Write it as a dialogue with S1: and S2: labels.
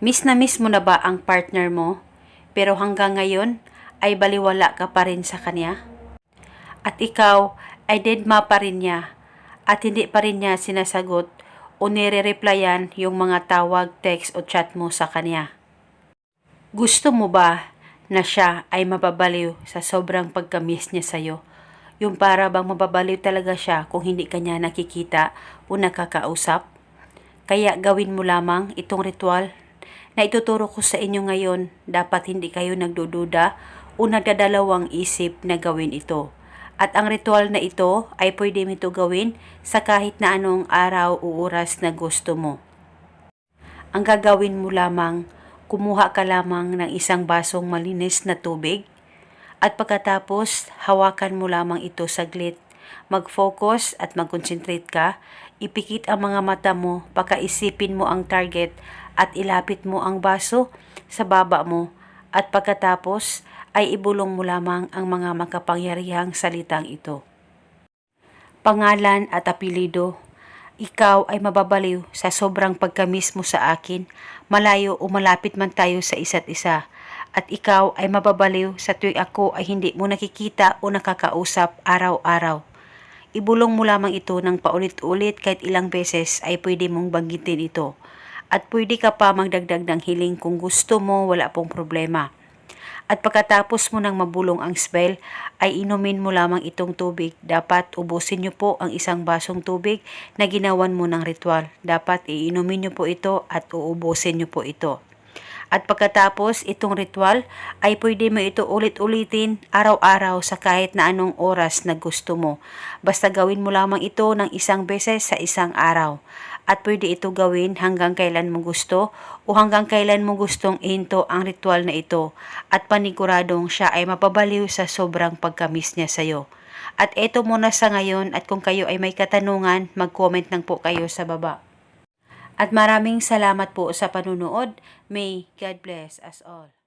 S1: Miss na miss mo na ba ang partner mo? Pero hanggang ngayon ay baliwala ka pa rin sa kanya? At ikaw ay deadma pa rin niya at hindi pa rin niya sinasagot o nire-replyan yung mga tawag, text o chat mo sa kanya. Gusto mo ba na siya ay mababaliw sa sobrang pagkamis niya sa'yo? Yung para bang mababaliw talaga siya kung hindi kanya nakikita o nakakausap? Kaya gawin mo lamang itong ritual na ituturo ko sa inyo ngayon. Dapat hindi kayo nagdududa o nagdadalawang isip na gawin ito. At ang ritual na ito ay pwede mo ito gawin sa kahit na anong araw o oras na gusto mo. Ang gagawin mo lamang, kumuha ka lamang ng isang basong malinis na tubig at pagkatapos hawakan mo lamang ito saglit. Mag-focus at mag-concentrate ka, ipikit ang mga mata mo, pakaisipin mo ang target at ilapit mo ang baso sa baba mo at pagkatapos ay ibulong mo lamang ang mga makapangyarihang salitang ito. Pangalan at apelido ikaw ay mababaliw sa sobrang pagkamis mo sa akin, malayo o malapit man tayo sa isa't isa. At ikaw ay mababaliw sa tuwing ako ay hindi mo nakikita o nakakausap araw-araw. Ibulong mo lamang ito ng paulit-ulit kahit ilang beses ay pwede mong banggitin ito. At pwede ka pa magdagdag ng hiling kung gusto mo, wala pong problema. At pagkatapos mo nang mabulong ang spell, ay inumin mo lamang itong tubig. Dapat ubusin niyo po ang isang basong tubig na ginawan mo ng ritual. Dapat iinumin niyo po ito at uubusin niyo po ito. At pagkatapos itong ritual ay pwede mo ito ulit-ulitin araw-araw sa kahit na anong oras na gusto mo. Basta gawin mo lamang ito ng isang beses sa isang araw. At pwede ito gawin hanggang kailan mo gusto o hanggang kailan mo gustong ihinto ang ritual na ito at paniguradong siya ay mapabaliw sa sobrang pagkamis niya sa'yo. At eto muna sa ngayon at kung kayo ay may katanungan, mag-comment lang po kayo sa baba. At maraming salamat po sa panunood. May God bless us all.